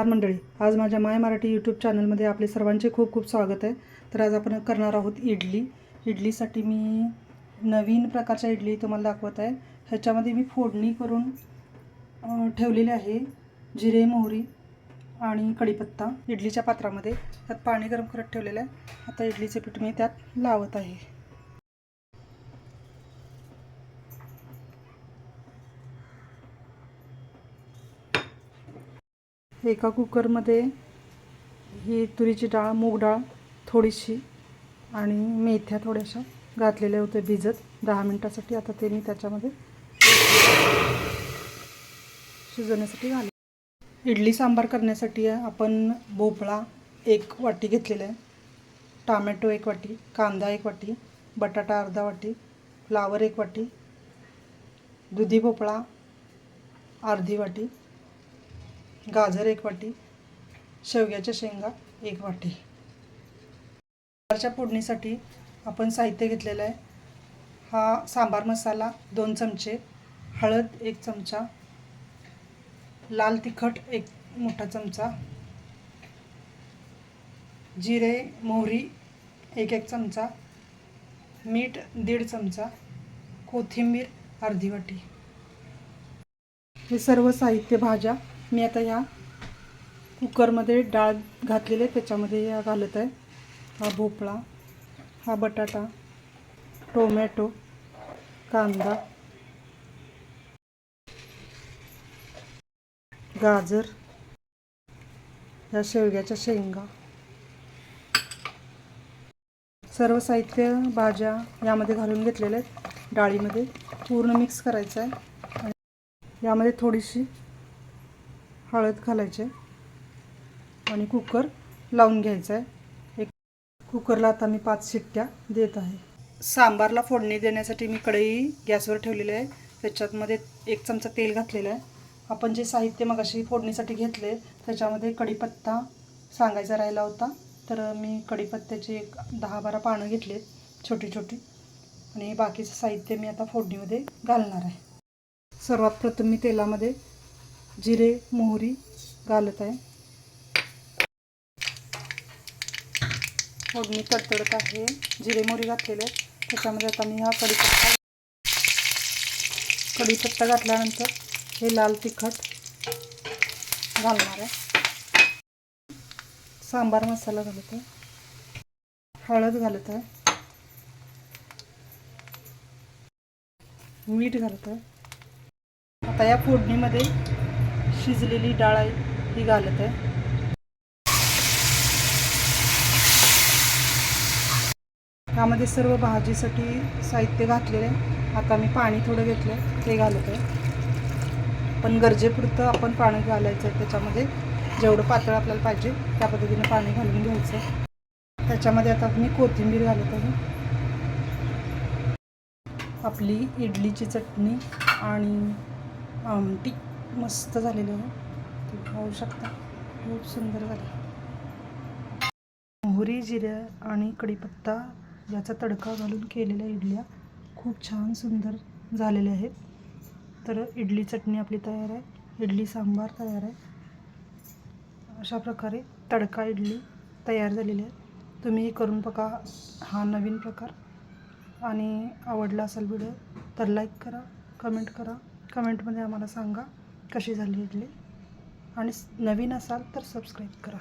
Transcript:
नमस्कार मंडळी. आज माझ्या माय मराठी यूट्यूब चॅनलमध्ये आपले सर्वांचे खूप खूप स्वागत आहे. तर आज आपण करणार आहोत इडली. इडलीसाठी मी नवीन प्रकारच्या इडली तुम्हाला दाखवत आहे. ह्याच्यामध्ये मी फोडणी करून ठेवलेली आहे. जिरे मोहरी आणि कढीपत्ता इडलीच्या पात्रामध्ये. त्यात पाणी गरम करत ठेवलेलं आहे. आता इडलीचे पीठ मी त्यात लावत आहे. एका कुकरमध्ये ही तुरीची डाळ मूग डाळ थोडीशी आणि मेथ्या थोड्याशा घातलेल्या होत्या भिजत. दहा मिनटासाठी आता ते मी त्याच्यामध्ये शिजवण्यासाठी घाले इडली सांबार करण्यासाठी आपण भोपळा एक वाटी घेतलेला आहे. टामॅटो एक वाटी कांदा एक वाटी बटाटा अर्धा वाटी फ्लावर एक वाटी दुधी भोपळा अर्धी वाटी गाजर एक वाटी शेवग्याच्या शेंगा एक वाटी. सांबारच्या फोडणीसाठी आपण साहित्य घेतलेलं आहे. हा सांबार मसाला दोन चमचे हळद एक चमचा लाल तिखट एक मोठा चमचा जिरे मोहरी एक एक चमचा मीठ दीड चमचा कोथिंबीर अर्धी वाटी. हे सर्व साहित्य भाज्या मी आता ह्या कुकरमध्ये डाळ घातलेली आहे त्याच्यामध्ये या घालत आहे. हा भोपळा हा बटाटा टोमॅटो कांदा गाजर या शेवग्याच्या शेंगा सर्व साहित्य भाज्या यामध्ये घालून घेतलेल्या आहेत. डाळीमध्ये पूर्ण मिक्स करायचं आहे. आणि यामध्ये थोडीशी हळद घालायची आणि कुकर लावून घ्यायचं आहे. एक कुकरला आता मी पाच शिट्ट्या देत आहे. सांबारला फोडणी देण्यासाठी मी कढई गॅसवर ठेवलेली आहे. त्याच्यातमध्ये एक चमचा तेल घातलेलं आहे. आपण जे साहित्य मग अशी फोडणीसाठी घेतले त्याच्यामध्ये कढीपत्ता सांगायचा राहिला होता. तर मी कढीपत्त्याचे एक दहा बारा पानं घेतलेत छोटी छोटी. आणि बाकीचं साहित्य मी आता फोडणीमध्ये घालणार आहे. सर्वात प्रथम मी तेलामध्ये जिरे मोहरी घालत आहे. फोडणी तडतडत आहे. जिरे मोहरी घातलेले त्याच्यामध्ये आता मी हा कढीपत्ता कढीपत्ता घातल्यानंतर हे लाल तिखट घालणार आहे. सांबार मसाला घालत आहे. हळद घालत आहे. मीठ घालत आहे. आता या फोडणीमध्ये शिजलेली डाळ आहे ही घालत आहे. यामध्ये सर्व भाजीसाठी साहित्य घातलेलं आहे. आता मी पाणी थोडं घेतलं ते घालत आहे. पण गरजेपुरतं आपण पाणी घालायचं आहे त्याच्यामध्ये जेवढं पातळ आपल्याला पाहिजे त्या पद्धतीने पाणी घालून घ्यायचं त्याच्यामध्ये आता मी कोथिंबीर घालत आहे. आपली इडलीची चटणी आणि आमटी मस्त झालेली आहे. पाहू शकता. खूप सुंदर झाली. मोहरी जिरे आणि कढीपत्ता याचा तडका घालून केलेल्या इडल्या खूप छान सुंदर झालेल्या आहेत. तर इडली चटणी आपली तयार आहे. इडली सांबार तयार आहे. अशा प्रकारे तडका इडली तयार झालेली आहे. तुम्ही करून बघा हा नवीन प्रकार. आणि आवडला असेल व्हिडिओ तर लाईक करा कमेंट करा. कमेंटमध्ये आम्हाला सांगा. कशी झाली इडली? आणि नवीन असाल तर सबस्क्राईब करा.